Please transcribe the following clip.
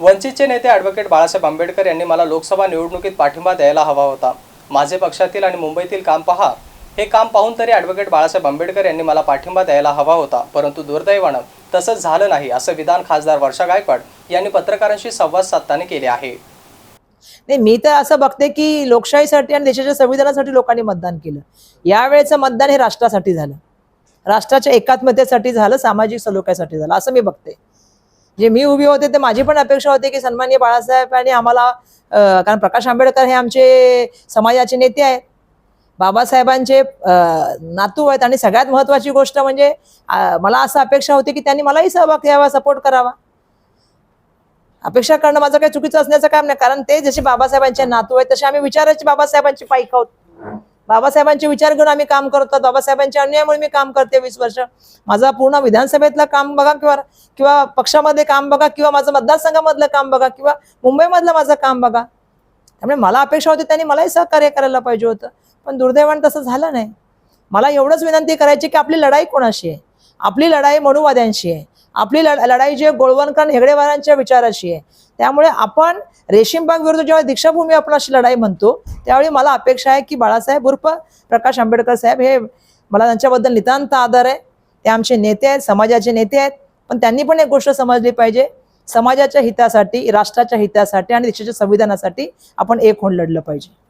वंचितचे नेते ॲडव्होकेट बाळासाहेब आंबेडकर यांनी मला लोकसभा निवडणुकीत पाठिंबा द्यायला हवा होता. माझे पक्षातील आणि मुंबईतील काम पहा. हे काम पाहून तरी ॲडव्होकेट बाळासाहेब आंबेडकर यांनी मला पाठिंबा द्यायला हवा होता. परंतु दुर्दैवानं तसंच झालं नाही असं विधान खासदार वर्षा गायकवाड यांनी पत्रकारांशी संवाद साधताना केले आहे. नाही मी तर असं बघते की लोकशाहीसाठी आणि देशाच्या संविधानासाठी लोकांनी मतदान केलं. यावेळेचं मतदान हे राष्ट्रासाठी झालं. राष्ट्राच्या एकात्मतेसाठी झालं सामाजिक सलोख्यासाठी झालं असं मी बघते. जे मी उभी होते ते माझी पण अपेक्षा होती की सन्माननीय बाळासाहेब आणि आम्हाला कारण प्रकाश आंबेडकर हे आमचे समाजाचे नेते आहेत. बाबासाहेबांचे नातू आहेत आणि सगळ्यात महत्त्वाची गोष्ट म्हणजे मला असं अपेक्षा होती की त्यांनी मलाही सहभाग घ्यावा सपोर्ट करावा. अपेक्षा करणं माझं काही चुकीचं असण्याचं काम नाही कारण ते जसे बाबासाहेबांचे नातू आहेत तसे आम्ही विचारायचे बाबासाहेबांची पाईक आहोत बाबासाहेबांचे विचार घेऊन आम्ही काम करतो बाबासाहेबांच्या अन्यायामुळे मी काम करते वीस वर्ष. माझा पूर्ण विधानसभेतलं काम बघा किंवा किंवा पक्षामध्ये काम बघा किंवा माझं मतदारसंघामधलं काम बघा किंवा मुंबईमधलं माझं काम बघा. त्यामुळे मला अपेक्षा होती त्यांनी मलाही सहकार्य करायला पाहिजे होतं. पण दुर्दैवान तसं झालं नाही. मला एवढंच विनंती करायची की आपली लढाई कोणाशी आहे? आपली लढाई मनुवाद्यांशी आहे. आपली लढ- लढाई जी आहे गोळवणकर हेगडेवारांच्या विचाराशी आहे. त्यामुळे आपण रेशीमबाग विरुद्ध जेव्हा दीक्षाभूमी आपण अशी लढाई म्हणतो त्यावेळी मला अपेक्षा आहे की बाळासाहेब उर्फ प्रकाश आंबेडकर साहेब हे मला त्यांच्याबद्दल नितांत आदर आहे. ते आमचे नेते आहेत समाजाचे नेते आहेत पण त्यांनी पण एक गोष्ट समजली पाहिजे. समाजाच्या हितासाठी राष्ट्राच्या हितासाठी आणि देशाच्या संविधानासाठी आपण एक होऊन लढलं पाहिजे.